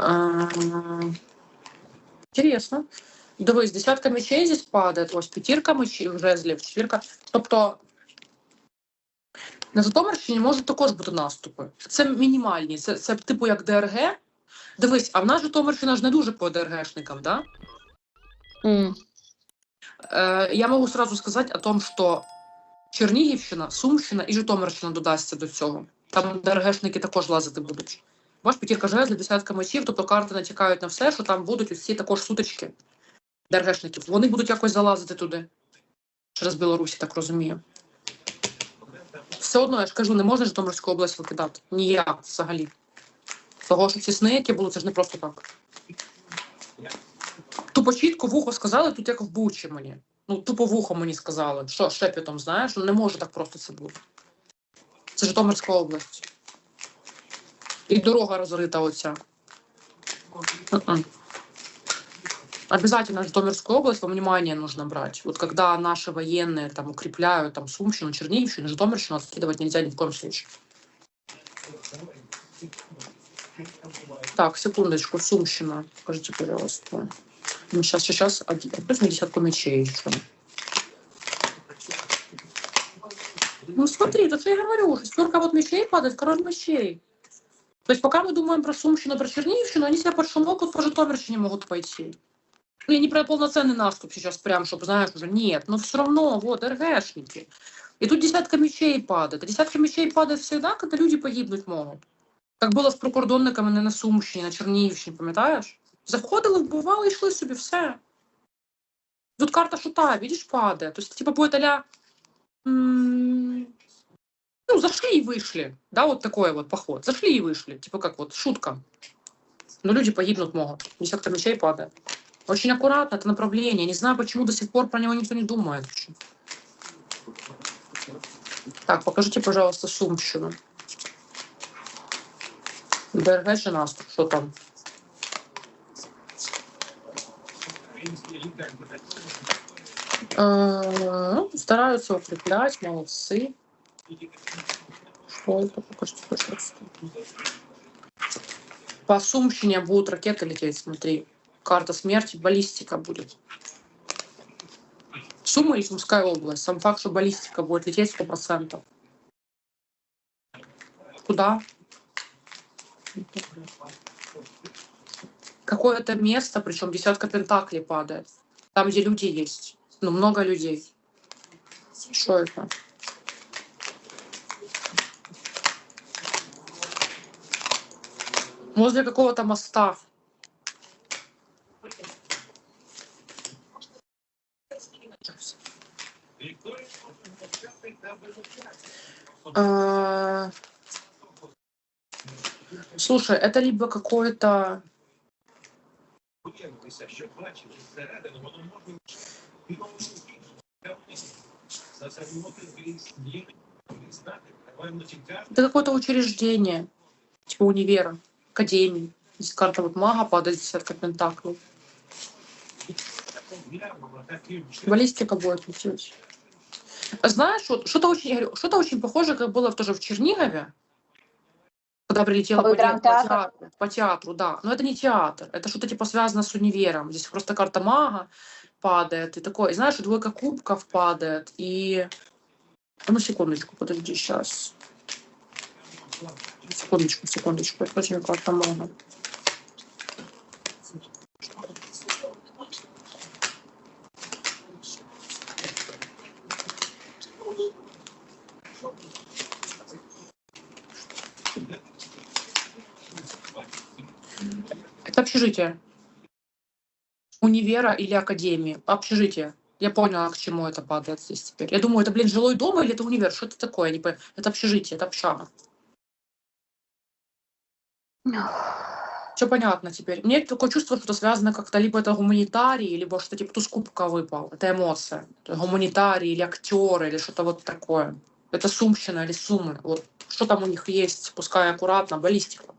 А, Интересно. Дивись, десятка мечей здесь падает, ось п'ятірка мечів, жезлів, четвірка. Тобто на Житомирщині можуть також бути наступи. Це мінімальні, це, це типу як ДРГ. Дивись, а в нас Житомирщина ж не дуже по ДРГшникам, да? М. Э, я могу сразу сказать о том, что Чернігівщина, Сумщина і Житомирщина додасться до цього. Там ДРГшники також лазити будуть. Бач, п'ятірка жезлів, десятка мечів, тобто карти натякають на все, що там будуть усі також сутички ДРГшників. Вони будуть якось залазити туди. Через Білорусі, так розумію. Все одно, я ж кажу, не можна Житомирську область викидати. Ніяк взагалі. Того, що ці сни, які були, це ж не просто так. Тупо чітко в ухо сказали, тут як в Бучі мені. Ну, тупо в ухо мені сказали. Що, шепітом, знаєш? Ну не може так просто це бути. Це Житомирська область. І дорога розрита оця. Обязательно Житомирскую область во внимание нужно брать. Вот когда наши военные там укрепляют там Сумщину, Черниговщину, Житомирщину откидывать нельзя ни в коем случае. Так, секундочку, Сумщина. Скажите, пожалуйста. Ну, сейчас, сейчас, опять десятку мечей еще. Ну смотри, тут я говорю, шестерка вот мечей падает, король мечей. То есть пока мы думаем про Сумщину, про Черниговщину, они себя подшумокают по Житомирщине могут пойти. Ну, я не про полноценный наступ сейчас прям, чтобы, знаешь, уже нет. Но все равно, вот, РГшники. И тут десятка мечей падает. А десятка мечей падает всегда, когда люди погибнуть могут. Как було з прикордонниками не на Сумщині, на Чернігівщині, пам'ятаєш? Заходили, вбивали, йшли собі, все. Тут карта шута, видишь, падает. То есть, типа, будет а ну, зашли и вышли. Да, вот такой вот поход. Зашли и вышли. Типа как вот шутка. Но люди погибнуть могут. Десятка мечей падает. Очень аккуратно это направление. Не знаю, почему до сих пор про него никто не думает. Так, покажите, пожалуйста, Сумщину. Же нас, что там? Э, ну, Стараются укреплять, молодцы. Что это? Покажите, пожалуйста. По Сумщине будут ракеты лететь, смотри. Карта смерти, баллистика будет. Сумма и Сумская область. Сам факт, что баллистика будет лететь 100%. Куда? Какое-то место, причем десятка пентаклей падает. Там, где люди есть. Ну, много людей. Что это? Возле какого-то моста. А, Слушай, это либо какое-то... Это какое-то учреждение, типа универа, академии. Здесь карта вот мага падает, десятка пентаклей. Баллистика будет лететь. Знаешь, вот что-то очень, что-то очень похоже, как было тоже в Чернигове, когда прилетела по, по театру, по театру, да. Но это не театр, это что-то типа связано с универом. Здесь просто карта мага падает, и такое, и знаешь, двойка кубков падает, и... А Ну, секундочку, подожди, сейчас. Секундочку, секундочку, это очень карта мага. Это общежитие. Универа или академии. Общежитие. Я поняла, к чему это падает здесь теперь. Я думаю, это, блин, жилой дом или это универ? Что это такое? Не. Это общежитие, это общага. Все понятно теперь. Мне такое чувство, что это связано как-то либо это гуманитарий, либо что типа туз кубка выпал. Это эмоция. Это гуманитарий или актеры, или что-то вот такое. Это сумщина или суммы. Вот что там у них есть, пускай аккуратно, баллистика.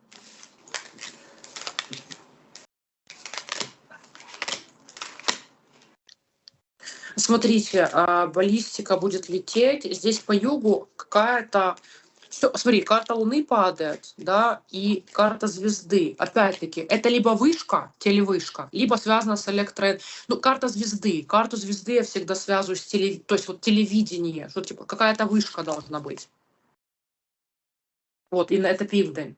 Смотрите, а, баллистика будет лететь. Здесь по югу какая-то Всё, смотри, карта Луны падает, да, и карта звезды. Опять-таки, это либо вышка, телевышка, либо связано с электро... Ну, карта звезды. Карту звезды я всегда связываю с теле... То есть вот телевидение, что типа какая-то вышка должна быть. Вот, и на это південь,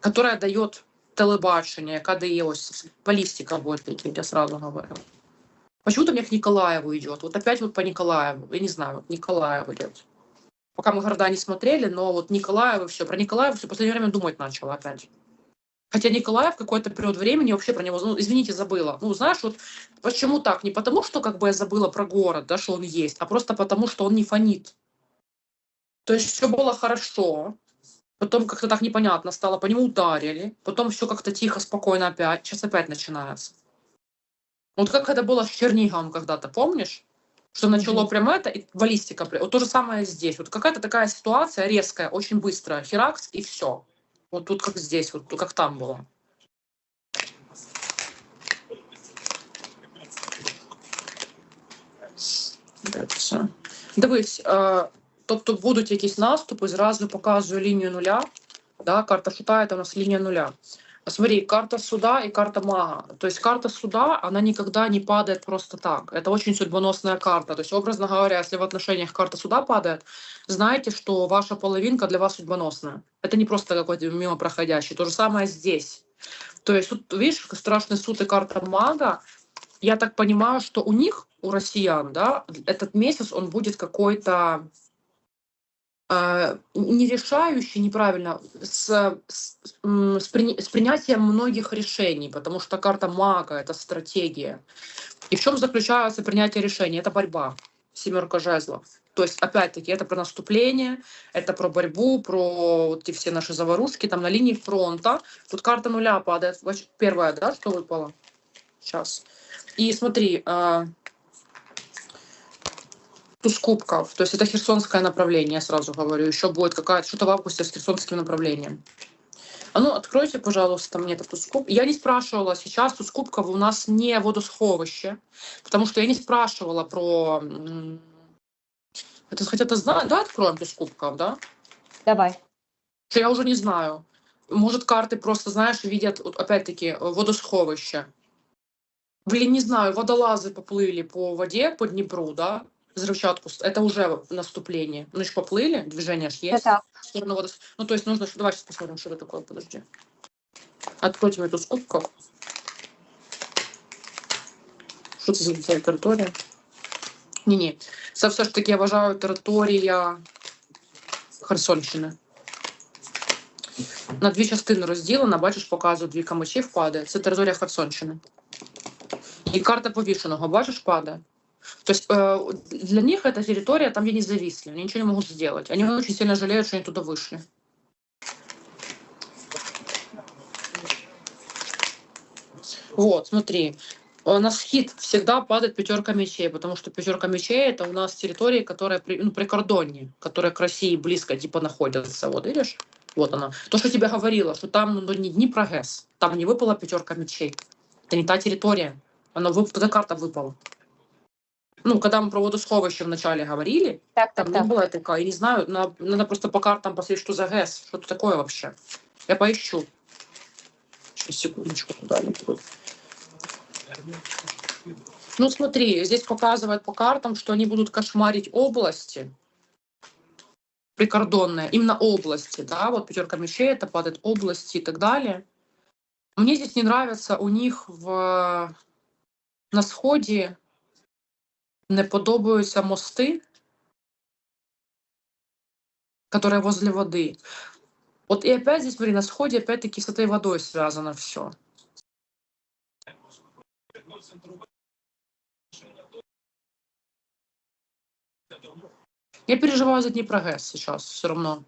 которая дает телебачення, яка дає ось балістика будет лететь, я сразу говорю. Почему-то мне к Николаеву идет. Вот опять вот по Николаеву. Я не знаю, вот Николаев идет. Пока мы города не смотрели, но вот Николаева все. Про Николаева все в последнее время думать начала опять. Хотя Николаев какой-то период времени вообще про него, ну, извините, забыла. Ну, знаешь, вот почему так? Не потому, что как бы я забыла про город, да, что он есть, а просто потому, что он не фонит. То есть все было хорошо, потом как-то так непонятно стало, по нему ударили, потом все как-то тихо, спокойно опять, сейчас опять начинается. Вот как это было с Черниговым когда-то, помнишь? Что начало Мгм. прям это, и баллистика. прям- Вот то же самое здесь. Вот какая-то такая ситуация резкая, очень быстрая. Херакс и все. Вот тут как здесь, вот как там было. Дальше. Дивись, е, тобто будуть якісь наступи, зразу показую лінію нуля. Да, карта шута это у нас линия нуля. Смотри, карта суда и карта мага. То есть карта суда, она никогда не падает просто так. Это очень судьбоносная карта. То есть, образно говоря, если в отношениях карта суда падает, знайте, что ваша половинка для вас судьбоносная. Это не просто какой-то мимо проходящий. То же самое здесь. То есть, тут, видишь, страшный суд и карта мага. Я так понимаю, что у них, у россиян, да, этот месяц он будет какой-то не решающий, неправильно, с, с, с, прини- с принятием многих решений, потому что карта мага — это стратегия. И в чем заключается принятие решений? Это борьба. Семерка жезлов. То есть, опять-таки, это про наступление, это про борьбу, про вот эти все наши заварушки там на линии фронта. Тут карта нуля падает. Первая, да, что выпала? Сейчас. И смотри, а, туз кубков. То есть это херсонское направление, я сразу говорю. Еще будет какая-то что-то в августе с херсонским направлением. А ну, откройте, пожалуйста, мне этот туз куб- Я не спрашивала сейчас, туз кубков у нас не водосховище, потому что я не спрашивала про... Это хотя ты знаешь, да, откроем туз кубков, да? Давай. Что я уже не знаю. Может, карты просто, знаешь, видят, вот опять-таки, водосховище. Блин, не знаю, водолазы поплыли по воде, по Днепру, да? Взрывчатку. с- Это уже наступление. Ну, еще поплыли, движение ж Це есть. так. в сторону водос- Ну, то есть нужно... Давай сейчас посмотрим, что это такое, подожди. Откройте мне эту скобку. Що це за ця територія? Ні, ні. Це все ж таки, я вважаю, територія Херсонщини. На дві частини розділена, бачиш, показую дві камичів падає. Це територія Херсонщини. І карта повішеного, бачиш, падає. То есть э, для них эта территория, там, где они зависли, они ничего не могут сделать. Они очень сильно жалеют, что они туда вышли. Вот, смотри. Э, На схит всегда падает пятерка мечей, потому что пятерка мечей это у нас территории, которые при, ну, прикордонні, которые к России близко типа находятся. Вот видишь? Вот она. То, что тебе говорила, что там ну, не Днепр, ГЭС, там не выпала пятерка мечей. Это не та территория. Она вып... эта карта выпала. Ну, когда мы про водосховище вначале говорили, Так, там так, не так. было такая, я не знаю, на- надо просто по картам посмотреть, что за ГЭС, что это такое вообще. Я поищу. Сейчас, секундочку, куда они будут. Ну, смотри, здесь показывает по картам, что они будут кошмарить области прикордонные, именно области, да, вот пятерка мечей, это падает области и так далее. Мне здесь не нравится у них в на сході не подобаються мости, которые возле воды. Вот и опять здесь, смотри, на сходе опять-таки с этой водой связано все. Я переживаю за Днепрогэс сейчас все равно.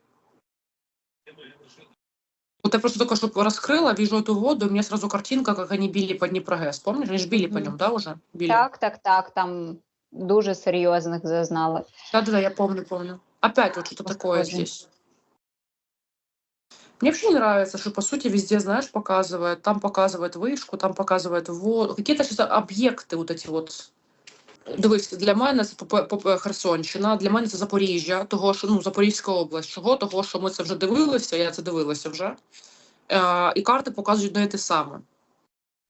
Вот я просто только что раскрыла, вижу эту воду, и у меня сразу картинка, как они били по Днепрогэс. Помнишь? Они же били по Мгм. нем, да, уже? Били. Так, так, так. Там дуже серйозних зазнали. Да-да-да, я помню, помню. Опять вот что-то такое Похоже. здесь. Мне вообще не нравится, что по сути везде, знаешь, показывает, там показывает вышку, там показывает воду, какие-то сейчас объекты вот эти вот Дивись, для мене це попе- попе- Херсонщина, для мене це Запоріжжя, того що ну Запорізька область. Чого? Того, що ми це вже дивилися, я це дивилася вже. Е, і карти показують одне і те саме.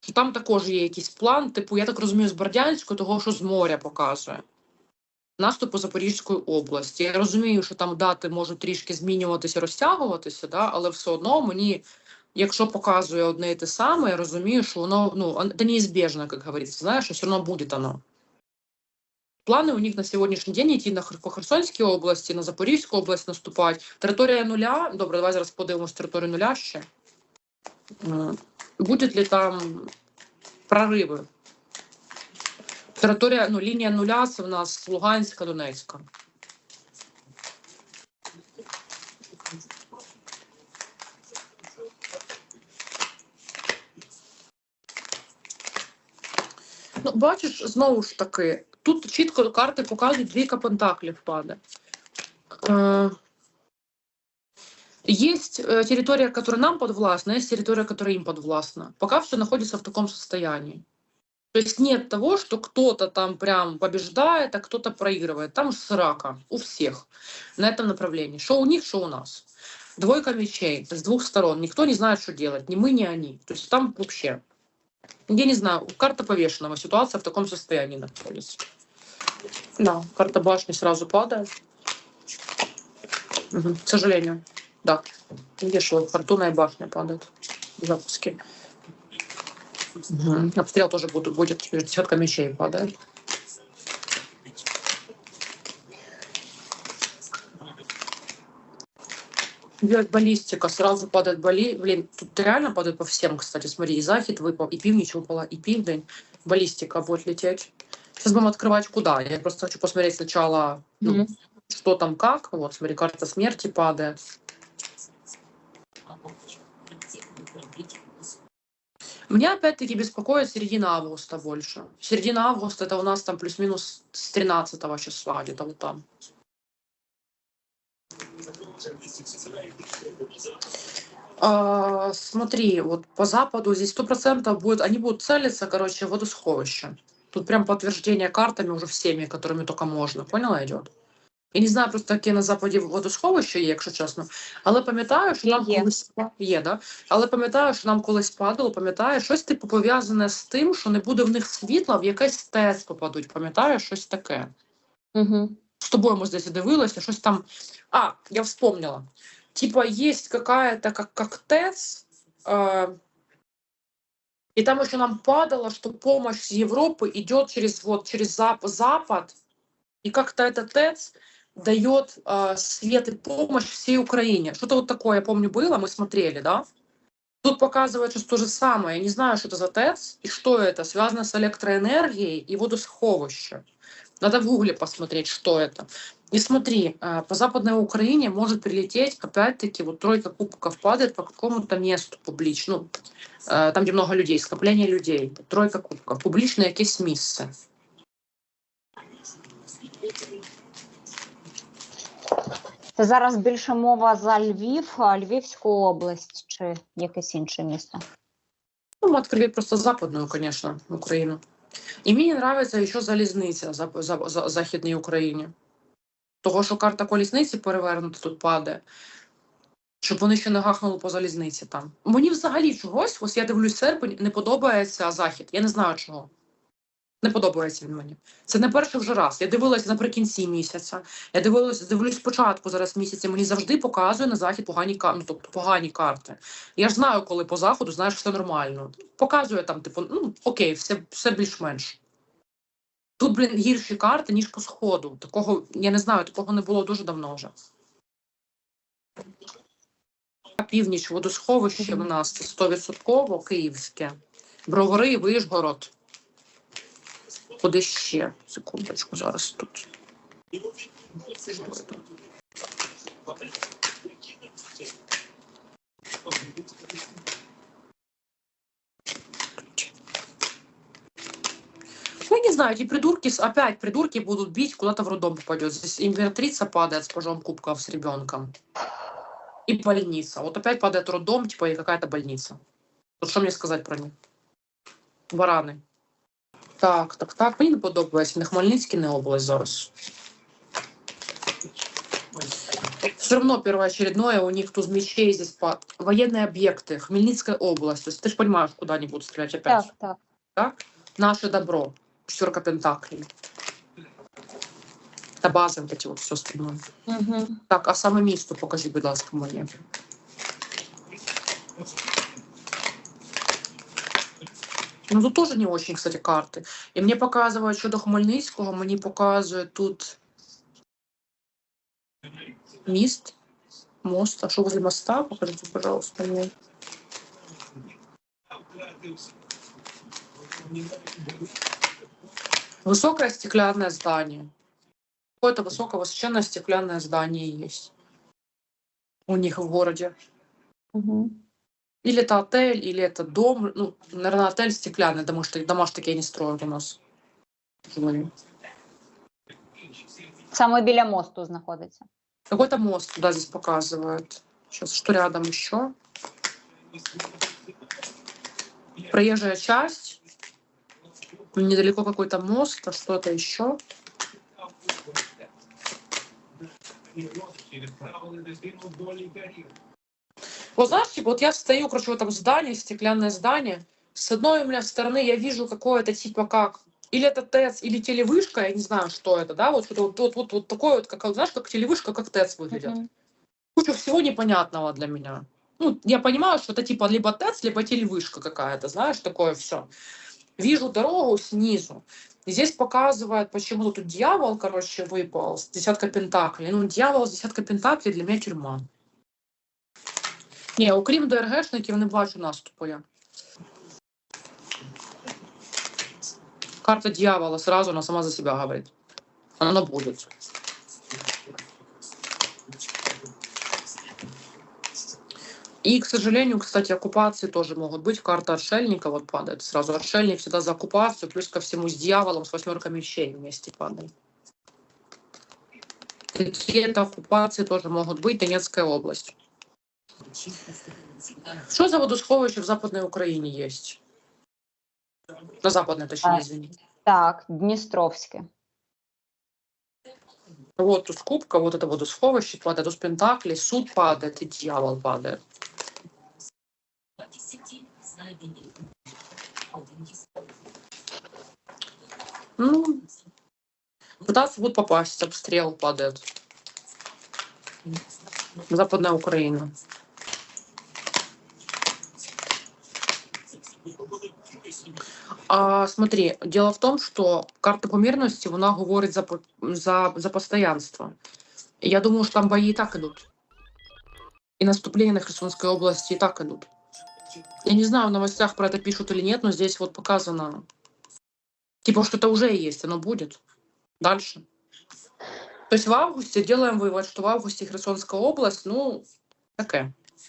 Що там також є якийсь план, типу, я так розумію, з Бердянського, того, що з моря показує. Наступу Запорізької області. Я розумію, що там дати можуть трішки змінюватися, розтягуватися, да? але все одно мені, якщо показує одне і те саме, я розумію, що воно ну, це як говориться, знаєш, що все одно буде воно. Планы у них на сьогоднішній день йти на Херсонській області, на Запорізьку область наступати. Територія нуля. Добре, давай зараз подивимось територію нуля ще. М, Будуть ли там прориви? Територія, ну, лінія нуля це в нас Луганська, Донецька. Ну, бачиш, знову ж таки, тут чітко карти показують двійка пентаклів падає. Э, Есть э, территория, которая нам подвластна, есть территория, которая им подвластна. Пока все находится в таком состоянии. То есть нет того, что кто-то там прям побеждает, а кто-то проигрывает. Там срака у всех на этом направлении. Что у них, что у нас. Двойка мечей с двух сторон. Никто не знает, что делать. Ни мы, ни они. То есть там вообще я не знаю, карта повешенного, ситуация в таком состоянии находится. Да, карта башни сразу падает. Мгм, К сожалению, да. Видишь, вот фортуна и башня падает в запуске. Мгм. Обстрел тоже будет, будет десятка мечей падает. Делать баллистика, сразу падает бали... Блин, тут реально падает по всем, кстати. Смотри, и захід выпал, и пивнич выпала, и пивдень. Баллистика будет лететь. Сейчас будем открывать куда. Я просто хочу посмотреть сначала, ну, Мгм. что там как. Вот, смотри, карта смерти падает. Меня опять-таки беспокоит середина августа больше. Середина августа это у нас там плюс-минус с 13 числа, где-то вот там. А, смотри, вот по западу здесь сто процентов будет, они будут целиться, короче, в водосховище. Тут прям подтверждение картами уже всеми, которыми только можно. Поняла, идет? Я не знаю просто, яке на западі водосховище є, якщо чесно. Але пам'ятаю, що Є, нам є. колись є, да? Але пам'ятаю, що нам колись падало, пам'ятаю, щось типу пов'язане з тим, що не буде в них світла, в якийсь ТЕС попадуть. Пам'ятаю, щось таке. Угу. С тобой мы здесь дивилися, щось там. А, я вспомнила. Типа есть какая-то как, как ТЭЦ, э, и там еще нам падало, что помощь с Европы идет через вот через зап Запад, и как-то этот ТЭЦ дает э, свет и помощь всей Украине. Что-то вот такое, я помню, было, мы смотрели, да? Тут показывают что то же самое. Я не знаю, что это за ТЭЦ и что это. Связано с электроэнергией и водосховищем. Надо в гугле посмотреть, что это. И смотри, э, по Западной Украине может прилететь, опять-таки, вот тройка кубков падает по какому-то месту публичному, э, там, где много людей, скопление людей. Тройка кубков, публичне якесь місце. Це зараз більше мова за Львів, Львівську область чи якесь інше місто. Ну, открыли просто западную, конечно, Украину. Мне не нравится еще залізниця за, за, за Західній Україні. Того, що карта колісниці перевернута тут падає, щоб вони ще не гахнули по залізниці там. Мені взагалі чогось, ось я дивлюсь серпень, не подобається захід. Я не знаю чого. Не подобається він мені. Це не перший вже раз. Я дивилася наприкінці місяця. Я дивилась, дивлюсь спочатку зараз місяця. Мені завжди показує на захід погані карти, ну, тобто погані карти. Я ж знаю, коли по заходу знаєш все нормально. Показує там, типу, ну окей, все, все більш-менш. Тут, блін, гірші карти, ніж по сходу. Такого, я не знаю, такого не було дуже давно вже. Північ водосховище в нас 100% київське. Бровари, Вишгород. Куди ще? Секундочку, зараз тут. Ну, я не знаю, эти придурки, опять придурки будут бить, куда-то в роддом попадет. Здесь императрица падает с пажом кубков с ребенком. И больница. Вот опять падает роддом, типа, и какая-то больница. Вот что мне сказать про них? Бараны. Так, так, так. Мені не подобається. Не Хмельницький, не область зараз. Все равно первоочередное у них туз мечей здесь по... военные объекты, Хмельницкая область. То есть ты же понимаешь, куда они будут стрелять опять. Так, так. так? Наше добро. Четверка пентаклей. Это база, вот эти вот все остальное. Угу. Так, а саме місто покажи, будь ласка, мені. Ну, тут тоже не очень, кстати, карты. І мені показують щодо Хмельницького, мені показують тут міст, мост. А що возле моста? Покажите, пожалуйста, мне. Высокое стеклянное здание. Какое-то высокое высоченное стеклянное здание есть у них в городе. Угу. Или это отель, или это дом. Ну, наверное, отель стеклянный, потому что дома ж такие не строят у нас. Саме біля мосту знаходиться. Какой-то мост туда здесь показывают. Сейчас, что рядом еще? Проезжая часть. Недалеко какой-то мост, а что-то еще. Вот знаешь, типа, вот я стою, короче, в этом здании, стеклянное здание. С одной у меня стороны я вижу какое-то типа как или это ТЭЦ, или телевышка, я не знаю, что это, да, вот, вот, вот, вот, вот такое вот, как, знаешь, как телевышка, как ТЭЦ выглядит. Мгм. Куча всего непонятного для меня. Ну, я понимаю, что это типа либо ТЭЦ, либо телевышка какая-то, знаешь, такое все. Вижу дорогу снизу. И здесь показывает, почему тут дьявол, короче, выпал с десятка пентаклей. Ну, дьявол с десятка пентаклей для меня тюрьма. Ні, окрім ДРГшників, не бачу наступу я. Карта дьявола сразу, она сама за себя говорит. Она будет. И, к сожалению, кстати, оккупации тоже могут быть. Карта отшельника вот падает сразу. Отшельник всегда за оккупацию, плюс ко всему с дьяволом, с восьмеркой мечей вместе падает. Какие-то оккупации тоже могут быть. Донецкая область. Что за водосховище в Западной Украине есть? На Западной, точнее, А. извини. Так, Дністровське. Вот тут кубка, вот это водосховище падает, тут пентаклей, суд падает и дьявол падает. Ну, пытаться будут попасть, обстрел падает. Западная Украина. А, смотри, дело в том, що карта помірності вона говорить за, по- за, за постоянство. І я думаю, що там бої і так ідуть. І наступлення на Херсонской области и так идут. Я не знаю, в новостях про это пишут или нет, но здесь вот показано. Типа, что это уже есть, оно будет. Дальше. То есть в августе делаем вывод, что в августе Херсонская область, ну, такая.